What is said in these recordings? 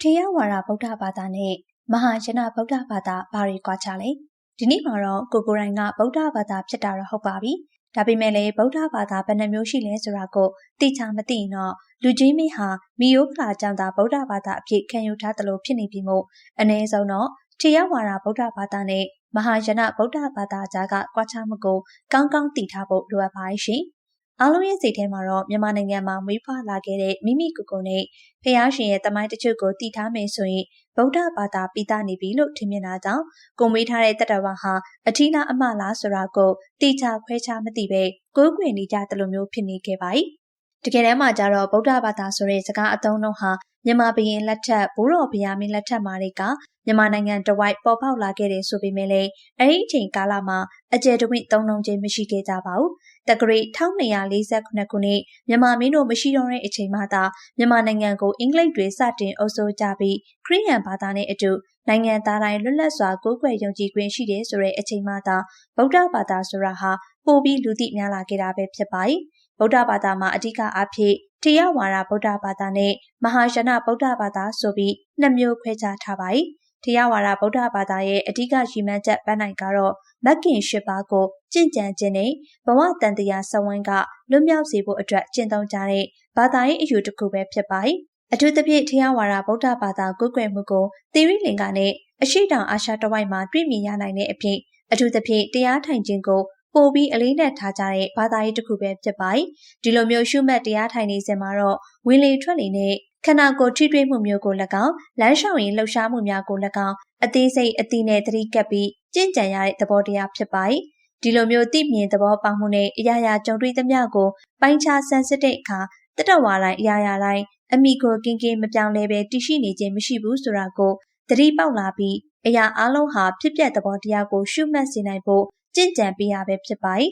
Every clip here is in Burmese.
ထေရဝါဒဗုဒ္ဓဘာသာနဲ့မဟာယနဗုဒ္ဓဘာသာဘာတွေကွာခြားလဲဒီနေ့မှာတော့ကိုကိုရိုင်းကဗုဒ္ဓဘာသာဖြစ်တာတော့ဟုတ်ပါပြီဒါပေမဲ့လည်းဗုဒ္ဓဘာသာဘယ်နှမျိုးရှိလဲဆိုတာကိုသိချာမသိရင်တော့လူကြီးမင်းဟာမီယိုဖလာကြောင့်သာဗုဒ္ဓဘာသာအဖြစ်ခံယူထားသလိုဖြစ်နေပြီမို့အ ਨੇ ဆုံးတော့ထေရဝါဒဗုဒ္ဓဘာသာနဲ့မဟာယနဗုဒ္ဓဘာသာကြားကကွာခြားမှုကိုကောင်းကောင်းသိထားဖို့လိုအပ်ပါရှင်။ အားလုံးရဲ့စိတ်ထဲမှာတော့မြန်မာနိုင်ငံမှာမွေးဖွားလာခဲ့တဲ့မိမိကိုယ်ကိုယ်နဲ့ဖះရှင်ရဲ့တမိုင်းတချို့ကိုတည်ထားမယ်ဆိုရင်ဗုဒ္ဓဘာသာပြီးသားနေပြီလို့ထင်မြင်တာကြောင့်ကိုမွေးထားတဲ့တတဝါဟာအထီးလားအမလားဆိုတာကိုတိကျခွဲခြားမသိပဲကိုယ်ကွယ်နေကြတယ်လို့မျိုးဖြစ်နေခဲ့ပါ යි တကယ်တမ်းမှာကျတော့ဗုဒ္ဓဘာသာဆိုတဲ့စကားအသုံးလုံးဟာမြန်မာဘုရင်လက်ထက်ဘိုးတော်ဘုရားမင်းလက်ထက်မှာတွေကမြန်မာနိုင်ငံတဝိုက်ပေါ်ပေါက်လာခဲ့တယ်ဆိုပေမဲ့လည်းအဲ့ဒီအချိန်ကာလမှာအကျယ်တဝင့်သုံးလုံးချင်းမရှိခဲ့ကြပါဘူး။ တက္ကရီ1248ခုနှစ်မြန်မာမင်းတို့မရှိတော့တဲ့အချိန်မှသာမြန်မာနိုင်ငံကိုအင်္ဂလိပ်တွေစတင်အုပ်စိုးကြပြီးခရစ်ယာန်ဘာသာနဲ့အတူနိုင်ငံသားတိုင်းလွတ်လပ်စွာကိုးကွယ်ယုံကြည်ခွင့်ရှိတယ်ဆိုတဲ့အချိန်မှသာဗုဒ္ဓဘာသာဆိုတာဟာပိုပြီးလူသိများလာခဲ့တာပဲဖြစ်ပါ යි ။ဗုဒ္ဓဘာသာမှာအဓိကအားဖြင့်တရားဝါဒဗုဒ္ဓဘာသာနဲ့မဟာယနဗုဒ္ဓဘာသာဆိုပြီးနှစ်မျိုးခွဲခြားထားပါ යි ။ တရားဝါဒဗုဒ္ဓဘာသာရဲ့အဓိကရည်မှန်းချက်ပန်းနိုင်ကတော့မက်ကင်ရှစ်ပါးကိုကြင့်ကြံခြင်းနဲ့ဘဝတန်တရားစဝန်းကလွတ်မြောက်စေဖို့အတွက်ကျင့်သုံးကြတဲ့ဘာသာရေးအယူတစ်ခုပဲဖြစ်ပါ යි ။အထူးသဖြင့်တရားဝါဒဗုဒ္ဓဘာသာကိုးကွယ်မှုကိုသီရိလင်္ကာနဲ့အရှိတောင်အာရှတဝိုက်မှာတွေ့မြင်ရနိုင်တဲ့အဖြစ်အထူးသဖြင့်တရားထိုင်ခြင်းကိုပိုပြီးအလေးနက်ထားကြတဲ့ဘာသာရေးတစ်ခုပဲဖြစ်ပါ යි ဒီလိုမျိုးရှုမှတ်တရားထိုင်နေစဉ်မှာတော့ဝင်လေထွက်လေနဲ့ ခန္ဓာကိုယ်ထိတွေ့မှုမျိုးကို၎င်းလမ်းလျှောက်ရင်လှုပ်ရှားမှုများကို၎င်းအသေးစိတ်အတိနဲ့သတိကပ်ပြီးကြင်ကြံရတဲ့သဘောတရားဖြစ်ပါ යි ဒီလိုမျိုးသိမြင်သဘောပေါက်မှုနဲ့အရာရာကြုံတွေ့သမျှကိုပိုင်းခြားဆန်းစစ်တဲ့အခါတတဝါတိုင်းအရာရာတိုင်းအမိကိုကင်းကင်းမပြောင်းလဲပဲတည်ရှိနေခြင်းမရှိဘူးဆိုတာကိုသတိပေါက်လာပြီးအရာအလုံးဟာဖြစ်ပျက်သဘောတရားကိုရှုမှတ်စေနိုင်ဖို့ကြင်ကြံပေးရပဲဖြစ်ပါ යි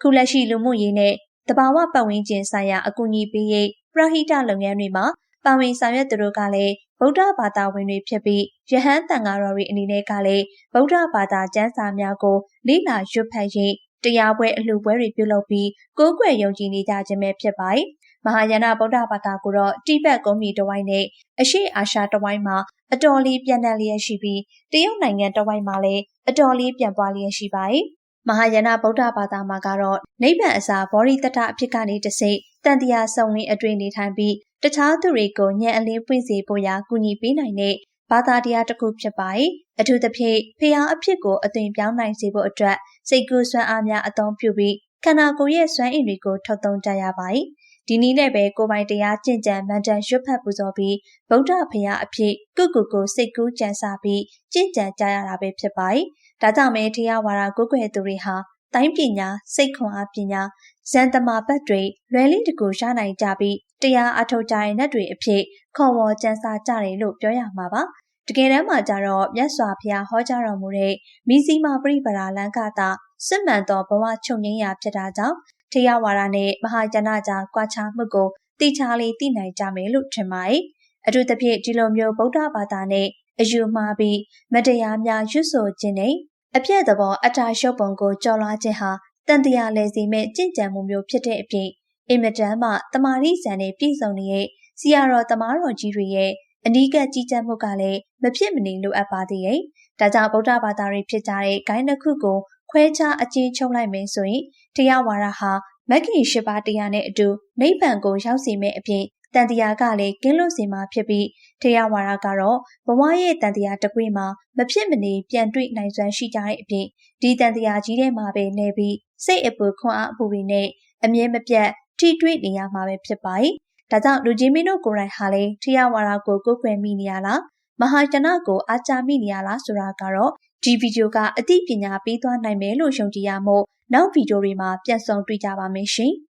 ခုလက်ရှိလူမှုရေးနဲ့တဘာဝပတ်ဝန်းကျင်ဆိုင်ရာအကူအညီပေးရေးပရဟိတလုပ်ငန်းတွေမှာ ပါဝင်ဆောင်ရွက်သူတို့ကလည်းဗုဒ္ဓဘာသာဝင်တွေဖြစ်ပြီးယဟန်တန်ဃာတော်တွေအနေနဲ့ကလည်းဗုဒ္ဓဘာသာကျမ်းစာများကိုလိလာရွတ်ဖတ်ရင်းတရားပွဲအလှပွဲတွေပြုလုပ်ပြီးကိုးကွယ်ယုံကြည်နေကြခြင်းပဲဖြစ်ပါ යි မဟာယာနဗုဒ္ဓဘာသာကိုတော့တိဘက်ကုန်းမီတဝိုင်းနဲ့အရှေ့အာရှတဝိုင်းမှာအတော်လေးပြန့်နှံ့လျက်ရှိပြီးတရုတ်နိုင်ငံတဝိုင်းမှာလည်းအတော်လေးပြန့်ပွားလျက်ရှိပါ යි မဟာယာနဗုဒ္ဓဘာသာမှာကတော့နိဗ္ဗာန်အစာဘောဓိတတအဖြစ်ကနေတစိတန်တရားဆောင်ဝင်အတွင်းနေထိုင်ပြီးတခြားသူတွေကိုညံအလင်းပွင့်စေဖို့ရာကူညီပေးနိုင်တဲ့ဘာသာတရားတစ်ခုဖြစ်ပါ යි အထူးသဖြင့်ဖျားအဖြစ်ကိုအသွင်ပြောင်းနိုင်စေဖို့အတွက်စိတ်ကူးစွမ်းအားများအသုံးပြုပြီးခန္ဓာကိုယ်ရဲ့စွမ်းအင်တွေကိုထုတ်သုံးကြရပါ යි ဒီနည်းနဲ့ပဲကိုယ်ပိုင်တရားကျင့်ကြံမန်တန်ရွတ်ဖတ်ပူဇော်ပြီးဗုဒ္ဓဖရာအဖြစ်ကုကုကိုစိတ်ကူးကြံစားပြီးကျင့်ကြံကြရတာပဲဖြစ်ပါ යි ဒါကြောင့်မဲတရားဝါဒကိုယ်ွယ်သူတွေဟာတိုင်းပညာစိတ်ခွန်အားပညာဇန်တမာဘတ်တွေလွယ်လေးတကူရနိုင်ကြပြီးတရားအထုတ်ကြတဲ့နတ်တွေအဖြစ်ခေါ်ဝေါ်ကြံစားကြတယ်လို့ပြောရမှာပါတကယ်တမ်းမှာကျတော့မြတ်စွာဘုရားဟောကြားတော်မူတဲ့မိစီမာပရိပရာလန်ကတာစစ်မှန်သောဘဝချုပ်ငင်းရာဖြစ်တာကြောင့် တရားဝါဒနဲ့မဟာကျဏကြားကွာခြားမှုကိုတိချာလေးသိနိုင်ကြမယ်လို့ထင်ပါတယ်အထူးသဖြင့်ဒီလိုမျိုးဗုဒ္ဓဘာသာနဲ့အယူမှားပြီးမတရားများရွတ်ဆိုခြင်းနဲ့အပြည့်သဘောအတာရှုပ်ပုံကိုကြော်လွှားခြင်းဟာတန်တရားလဲစီမဲ့ကြင့်ကြံမှုမျိုးဖြစ်တဲ့အပြင်အင်မတန်မှတမာရီဇန်နဲ့ပြည့်စုံနေတဲ့စီယာတော်တမားတော်ကြီးတွေရဲ့အနီးကပ်ကြီးကြပ်မှုကလည်းမဖြစ်မနေလိုအပ်ပါသေးရဲ့။ဒါကြောင့်ဗုဒ္ဓဘာသာတွေဖြစ်ကြတဲ့ဂိုင်းတစ်ခုကို ခွဲခြားအကျဉ်းချုပ်လိုက်မယ်ဆိုရင်တရားဝါဒဟာမဂ္ဂင်၈ပါးတရားနဲ့အတူနိဗ္ဗာန်ကိုရောက်စေမယ့်အပြင်တန်တရားကလည်းကင်းလွတ်စေမှာဖြစ်ပြီးတရားဝါဒကတော့ဘဝရဲ့တန်တရားတစ်ခွေမှာမဖြစ်မနေပြန်တွေ့နိုင်စွမ်းရှိကြတဲ့အပြင်ဒီတန်တရားကြီးထဲမှာပဲနေပြီးစိတ်အပူခွန်အားအပူတွေနဲ့အမြဲမပြတ်ထိတွေ့နေရမှာပဲဖြစ်ပါ යි ဒါကြောင့်လူကြီးမင်းတို့ကိုယ်တိုင်ဟာလေတရားဝါဒကိုကိုယ်ကွယ်မိနေရလားမဟာကျနကိုအားကြမိနေရလားဆိုတာကတော့ ဒီဗီဒီယိုကအသိပညာပေးသွားနိုင်မယ်လို့ယုံကြည်ရမို့နောက်ဗီဒီယိုတွေမှာပြန်ဆောင်တွေ့ကြပါမယ်ရှင်။